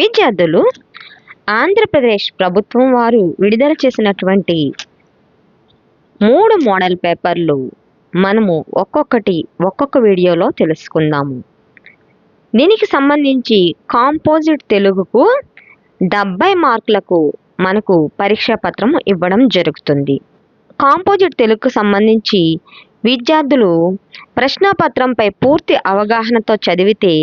విద్యార్థులు ఆంధ్రప్రదేశ్ ప్రభుత్వం వారు విడుదల చేసినటువంటి మూడు మోడల్ పేపర్లు మనము ఒక్కొక్కటి ఒక్కొక్క వీడియోలో తెలుసుకుందాము. దీనికి సంబంధించి కాంపోజిట్ తెలుగుకు డెబ్బై మార్కులకు మనకు పరీక్షా పత్రం ఇవ్వడం జరుగుతుంది. కాంపోజిట్ తెలుగుకు సంబంధించి విద్యార్థులు ప్రశ్నాపత్రంపై పూర్తి అవగాహనతో చదివితే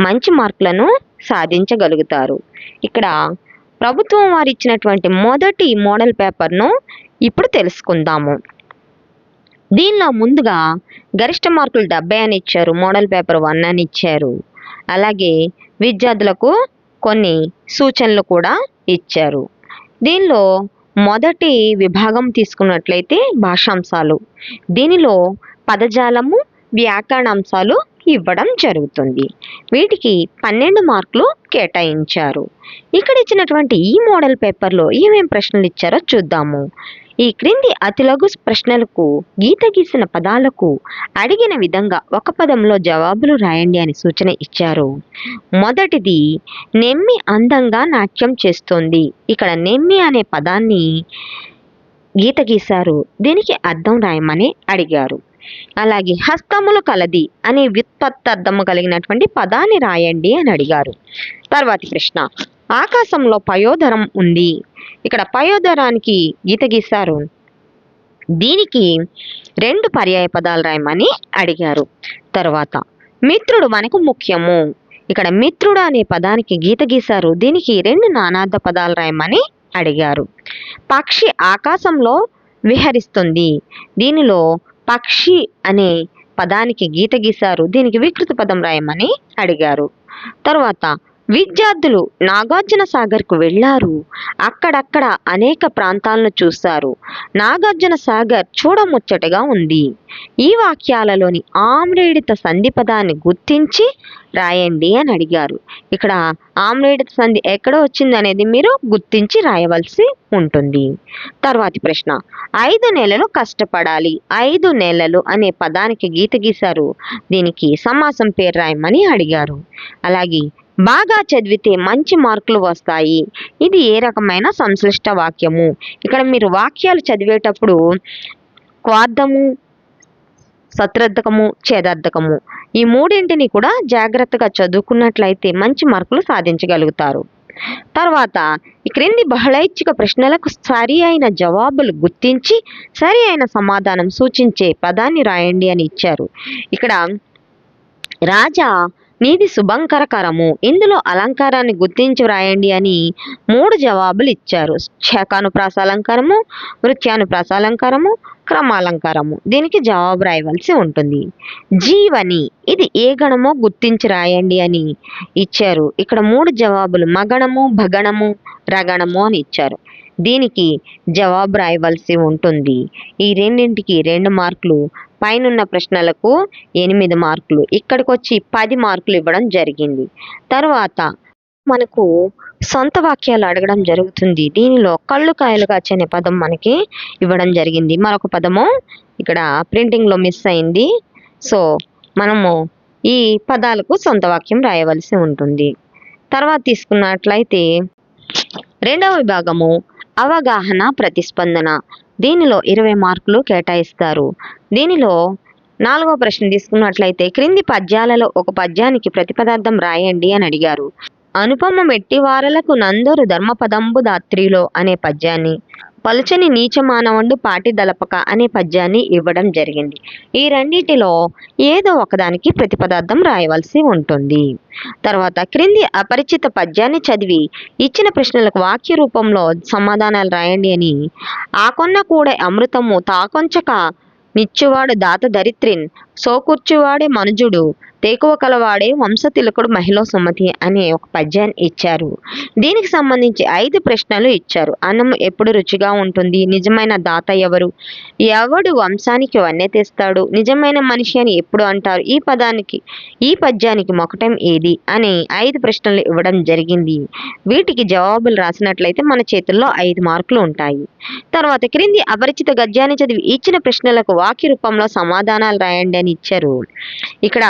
మంచి మార్కులను సాధించగలుగుతారు. ఇక్కడ ప్రభుత్వం వారు ఇచ్చినటువంటి మొదటి మోడల్ పేపర్ను ఇప్పుడు తెలుసుకుందాము. దీనిలో ముందుగా గరిష్ట మార్కులు డెబ్బై అని ఇచ్చారు మోడల్ పేపర్ వన్ అని ఇచ్చారు. అలాగే విద్యార్థులకు కొన్ని సూచనలు కూడా ఇచ్చారు. దీనిలో మొదటి విభాగం తీసుకున్నట్లయితే భాషాంశాలు. దీనిలో పదజాలము వ్యాకరణాంశాలు ఇవ్వడం జరుగుతుంది. వీటికి పన్నెండు మార్కులు కేటాయించారు. ఇక్కడ ఇచ్చినటువంటి ఈ మోడల్ పేపర్లో ఏమేం ప్రశ్నలు ఇచ్చారో చూద్దాము. ఈ క్రింది అతిలఘు ప్రశ్నలకు గీత గీసిన పదాలకు అడిగిన విధంగా ఒక పదంలో జవాబులు రాయండి అని సూచన ఇచ్చారు. మొదటిది నెమ్మి అందంగా నాట్యం చేస్తోంది. ఇక్కడ నెమ్మి అనే పదాన్ని గీత గీశారు. దీనికి అర్థం రాయమని అడిగారు. అలాగే హస్తములు కలది అనే వ్యుత్పత్తర్థము కలిగినటువంటి పదాన్ని రాయండి అని అడిగారు. తర్వాతి ప్రశ్న ఆకాశంలో పయోధరం ఉంది. ఇక్కడ పయోధరానికి గీత గీశారు. దీనికి రెండు పర్యాయ పదాలు రాయమని అడిగారు. తర్వాత మిత్రుడు మనకు ముఖ్యము. ఇక్కడ మిత్రుడు అనే పదానికి గీత గీశారు. దీనికి రెండు నానార్థ పదాలు రాయమని అడిగారు. పక్షి ఆకాశంలో విహరిస్తుంది. దీనిలో పక్షి అనే పదానికి గీత గీశారు. దీనికి వికృత పదం రాయమని అడిగారు. తర్వాత విద్యార్థులు నాగార్జున సాగర్కు వెళ్ళారు. అక్కడక్కడ అనేక ప్రాంతాలను చూశారు. నాగార్జున సాగర్ చూడముచ్చటగా ఉంది. ఈ వాక్యాలలోని ఆమ్రేడిత సంధి పదాన్ని గుర్తించి రాయండి అని అడిగారు. ఇక్కడ ఆమ్రేడిత సంధి ఎక్కడ వచ్చింది అనేది మీరు గుర్తించి రాయవలసి ఉంటుంది. తర్వాతి ప్రశ్న. ఐదు నెలలు కష్టపడాలి. ఐదు నెలలు అనే పదానికి గీత గీశారు. దీనికి సమాసం పేరు రాయమని అడిగారు. అలాగే బాగా చదివితే మంచి మార్కులు వస్తాయి. ఇది ఏ రకమైన సంశ్లిష్ట వాక్యము? ఇక్కడ మీరు వాక్యాలు చదివేటప్పుడు క్వార్థము సత్రర్థకము చేదార్థకము ఈ మూడింటిని కూడా జాగ్రత్తగా చదువుకున్నట్లయితే మంచి మార్కులు సాధించగలుగుతారు. తర్వాత ఈ క్రింది బహళైచ్ఛిక ప్రశ్నలకు సరి అయిన జవాబులు గుర్తించి సరి అయిన సమాధానం సూచించే పదాన్ని రాయండి అని ఇచ్చారు. ఇక్కడ రాజా నీది శుభంకరకరము. ఇందులో అలంకారాన్ని గుర్తించి వ్రాయండి అని మూడు జవాబులు ఇచ్చారు. శాఖానుప్రాస అలంకారము వృత్యానుప్రాస అలంకారము క్రమాలంకారము. దీనికి జవాబు రాయవలసి ఉంటుంది. జీవని ఇది ఏ గణమో గుర్తించి రాయండి అని ఇచ్చారు. ఇక్కడ మూడు జవాబులు మగణము భగణము రగణము అని ఇచ్చారు. దీనికి జవాబు రాయవలసి ఉంటుంది. ఈ రెండింటికి రెండు మార్కులు పైనున్న ప్రశ్నలకు ఎనిమిది మార్కులు. ఇక్కడికి వచ్చి పది మార్కులు ఇవ్వడం జరిగింది. తర్వాత మనకు సొంత వాక్యాలు అడగడం జరుగుతుంది. దీనిలో కళ్ళు కాయలుగా అనే పదం మనకి ఇవ్వడం జరిగింది. మరొక పదము ఇక్కడ ప్రింటింగ్లో మిస్ అయింది. సో మనము ఈ పదాలకు సొంత వాక్యం రాయవలసి ఉంటుంది. తర్వాత తీసుకున్నట్లయితే రెండవ విభాగము అవగాహన ప్రతిస్పందన. దీనిలో ఇరవై మార్కులు కేటాయిస్తారు. దీనిలో నాలుగో ప్రశ్న తీసుకున్నట్లయితే క్రింది పద్యాలలో ఒక పద్యానికి ప్రతిపదార్థం రాయండి అని అడిగారు. అనుపమ మెట్టివారలకు నందరు ధర్మపదంబు దాత్రిలో అనే పద్యాన్ని పలుచని నీచ మానవుండు పాటి దలపక అనే పద్యాన్ని ఇవ్వడం జరిగింది. ఈ రెండింటిలో ఏదో ఒకదానికి ప్రతిపదార్థం రాయవలసి ఉంటుంది. తర్వాత క్రింది అపరిచిత పద్యాన్ని చదివి ఇచ్చిన ప్రశ్నలకు వాక్య రూపంలో సమాధానాలు రాయండి అని ఆకొన్న కూడా అమృతము తాకొంచక నిచ్చువాడు దాత దరిత్రిన్ సోకూర్చువాడే మనుజుడు తేకువ కలవాడే వంశతిలకుడు మహిళ సుమతి అనే ఒక పద్యాన్ని ఇచ్చారు. దీనికి సంబంధించి ఐదు ప్రశ్నలు ఇచ్చారు. అన్నం ఎప్పుడు రుచిగా ఉంటుంది? నిజమైన దాత ఎవరు? ఎవడు వంశానికి వన్నె తెస్తాడు? నిజమైన మనిషి అని ఎప్పుడు అంటారు? ఈ పదానికి ఈ పద్యానికి మొకటం ఏది? అని ఐదు ప్రశ్నలు ఇవ్వడం జరిగింది. వీటికి జవాబులు రాసినట్లయితే మన చేతుల్లో ఐదు మార్కులు ఉంటాయి. తర్వాత క్రింది అపరిచిత గద్యాన్ని చదివి ఇచ్చిన ప్రశ్నలకు వాక్య రూపంలో సమాధానాలు రాయండి అని ఇచ్చారు. ఇక్కడ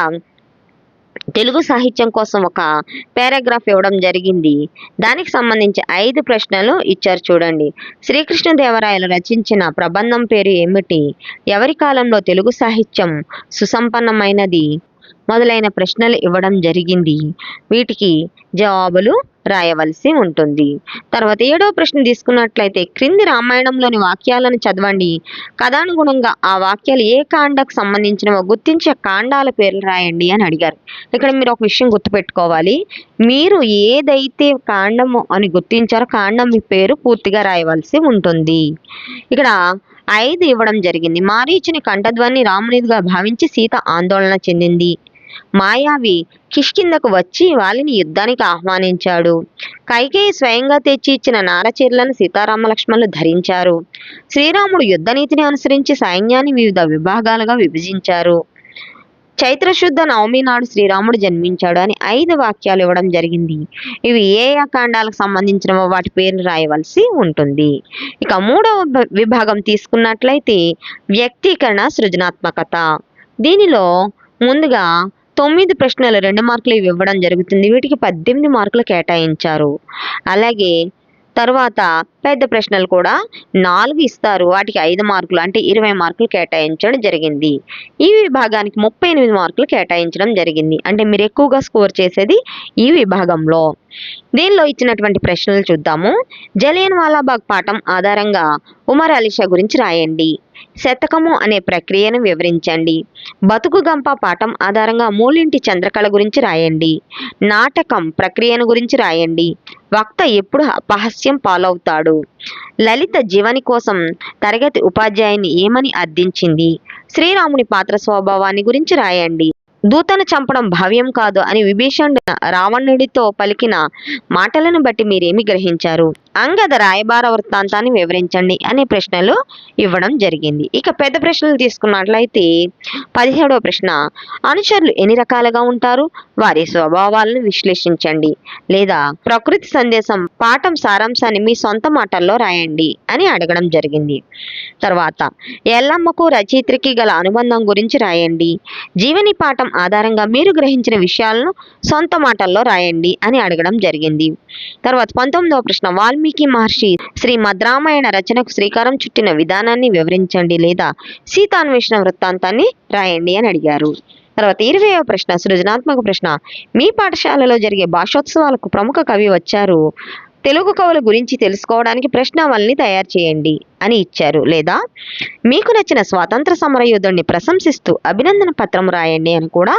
తెలుగు సాహిత్యం కోసం ఒక పారాగ్రాఫ్ ఇవ్వడం జరిగింది. దానికి సంబంధించి ఐదు ప్రశ్నలు ఇచ్చారు చూడండి. శ్రీకృష్ణదేవరాయలు రచించిన ప్రబంధం పేరు ఏమిటి? ఎవరి కాలంలో తెలుగు సాహిత్యం సుసంపన్నమైనది? మొదలైన ప్రశ్నలు ఇవ్వడం జరిగింది. వీటికి జవాబులు రాయవలసి ఉంటుంది. తర్వాత ఏడో ప్రశ్న తీసుకున్నట్లయితే క్రింది రామాయణంలోని వాక్యాలను చదవండి. కథానుగుణంగా ఆ వాక్యాలు ఏ కాండకు సంబంధించినవో గుర్తించే కాండాల పేర్లు రాయండి అని అడిగారు. ఇక్కడ మీరు ఒక విషయం గుర్తుపెట్టుకోవాలి. మీరు ఏదైతే కాండము అని గుర్తించారో కాండం మీ పేరు పూర్తిగా రాయవలసి ఉంటుంది. ఇక్కడ ఐదు ఇవ్వడం జరిగింది. మారీచుని కంఠధ్వని రామునిదిగా భావించి సీత ఆందోళన చెందింది. మాయావి కిష్కిందకు వచ్చి వాళ్ళని యుద్ధానికి ఆహ్వానించాడు. కైకేయి స్వయంగా తెచ్చి ఇచ్చిన నారచీరలను సీతారామ లక్ష్మణులు ధరించారు. శ్రీరాముడు యుద్ధనీతిని అనుసరించి సైన్యాన్ని వివిధ విభాగాలుగా విభజించారు. చైత్రశుద్ధ నవమి నాడు శ్రీరాముడు జన్మించాడు అని ఐదు వాక్యాలు ఇవ్వడం జరిగింది. ఇవి ఏ కాండాలకు సంబంధించినవో వాటి పేర్లు రాయవలసి ఉంటుంది. ఇక మూడవ విభాగం తీసుకున్నట్లయితే వ్యక్తీకరణ సృజనాత్మకత. దీనిలో ముందుగా తొమ్మిది ప్రశ్నలు రెండు మార్కులు ఇవి ఇవ్వడం జరుగుతుంది. వీటికి పద్దెనిమిది మార్కులు కేటాయించారు. అలాగే తర్వాత పెద్ద ప్రశ్నలు కూడా నాలుగు ఇస్తారు. వాటికి ఐదు మార్కులు అంటే ఇరవై మార్కులు కేటాయించడం జరిగింది. ఈ విభాగానికి ముప్పై ఎనిమిది మార్కులు కేటాయించడం జరిగింది. అంటే మీరు ఎక్కువగా స్కోర్ చేసేది ఈ విభాగంలో. దీనిలో ఇచ్చినటువంటి ప్రశ్నలు చూద్దాము. జలియన్ వాలాబాగ్ పాఠం ఆధారంగా ఉమర్ అలీషా గురించి రాయండి. శతకము అనే ప్రక్రియను వివరించండి. బతుకు గంప పాఠం ఆధారంగా మూలింటి చంద్రకళ గురించి రాయండి. నాటకం ప్రక్రియను గురించి రాయండి. వక్త ఎప్పుడు అపహాస్యం పాలవుతాడు? లలిత జీవని కోసం తరగతి ఉపాధ్యాయుని ఏమని అర్థించింది? శ్రీరాముని పాత్ర స్వభావాన్ని గురించి రాయండి. దూతను చంపడం భావ్యం కాదు అని విభీషణుడు రావణుడితో పలికిన మాటలను బట్టి మీరేమి గ్రహించారు? అంగద రాయబార వృత్తాంతాన్ని వివరించండి అనే ప్రశ్నలు ఇవ్వడం జరిగింది. ఇక పెద్ద ప్రశ్నలు తీసుకున్నట్లయితే పదిహేడవ ప్రశ్న అనుచరులు ఎన్ని రకాలుగా ఉంటారు? వారి స్వభావాలను విశ్లేషించండి లేదా ప్రకృతి సందేశం పాఠం సారాంశాన్ని మీ సొంత మాటల్లో రాయండి అని అడగడం జరిగింది. తర్వాత ఎల్లమ్మకు రచయిత్రికి గల అనుబంధం గురించి రాయండి. జీవని పాఠం ఆధారంగా మీరు గ్రహించిన విషయాలను సొంత మాటల్లో రాయండి అని అడగడం జరిగింది. తర్వాత పంతొమ్మిదవ ప్రశ్న వాల్మీకి మహర్షి శ్రీ మద్రామాయణ రచనకు శ్రీకారం చుట్టిన విధానాన్ని వివరించండి లేదా సీతాన్వేషణ వృత్తాంతాన్ని రాయండి అని అడిగారు. తర్వాత ఇరవైవ ప్రశ్న సృజనాత్మక ప్రశ్న మీ పాఠశాలలో జరిగే భాషోత్సవాలకు ప్రముఖ కవి వచ్చారు. తెలుగు కవుల గురించి తెలుసుకోవడానికి ప్రశ్నావళిని తయారు చేయండి. అని ఇచ్చారు. లేదా మీకు నచ్చిన స్వాతంత్ర సమరయోధుడిని ప్రశంసిస్తూ అభినందన పత్రం రాయండి అని కూడా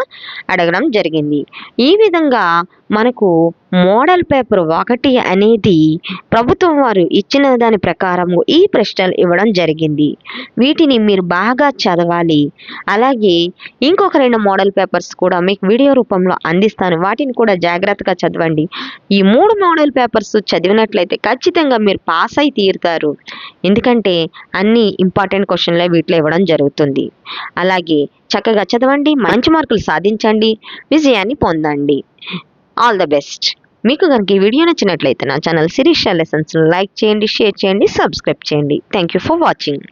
అడగడం జరిగింది. ఈ విధంగా మనకు మోడల్ పేపర్ ఒకటి అనేది ప్రభుత్వం వారు ఇచ్చిన దాని ప్రకారం ఈ ప్రశ్నలు ఇవ్వడం జరిగింది. వీటిని మీరు బాగా చదవాలి. అలాగే ఇంకొక రెండు మోడల్ పేపర్స్ కూడా మీకు వీడియో రూపంలో అందిస్తాను. వాటిని కూడా జాగ్రత్తగా చదవండి. ఈ మూడు మోడల్ పేపర్స్ చదివినట్లయితే ఖచ్చితంగా మీరు పాస్ అయి తీరుతారు. ఎందుకంటే అన్ని ఇంపార్టెంట్ క్వశ్చన్లే వీటిలో ఇవ్వడం జరుగుతుంది. అలాగే చక్కగా చదవండి మంచి మార్కులు సాధించండి విజయాన్ని పొందండి. ఆల్ ద బెస్ట్ మీకు కనుక ఈ వీడియో నచ్చినట్లయితే నా ఛానల్ శిరీష లెసన్స్ లైక్ చేయండి షేర్ చేయండి సబ్స్క్రైబ్ చేయండి. Thank you for watching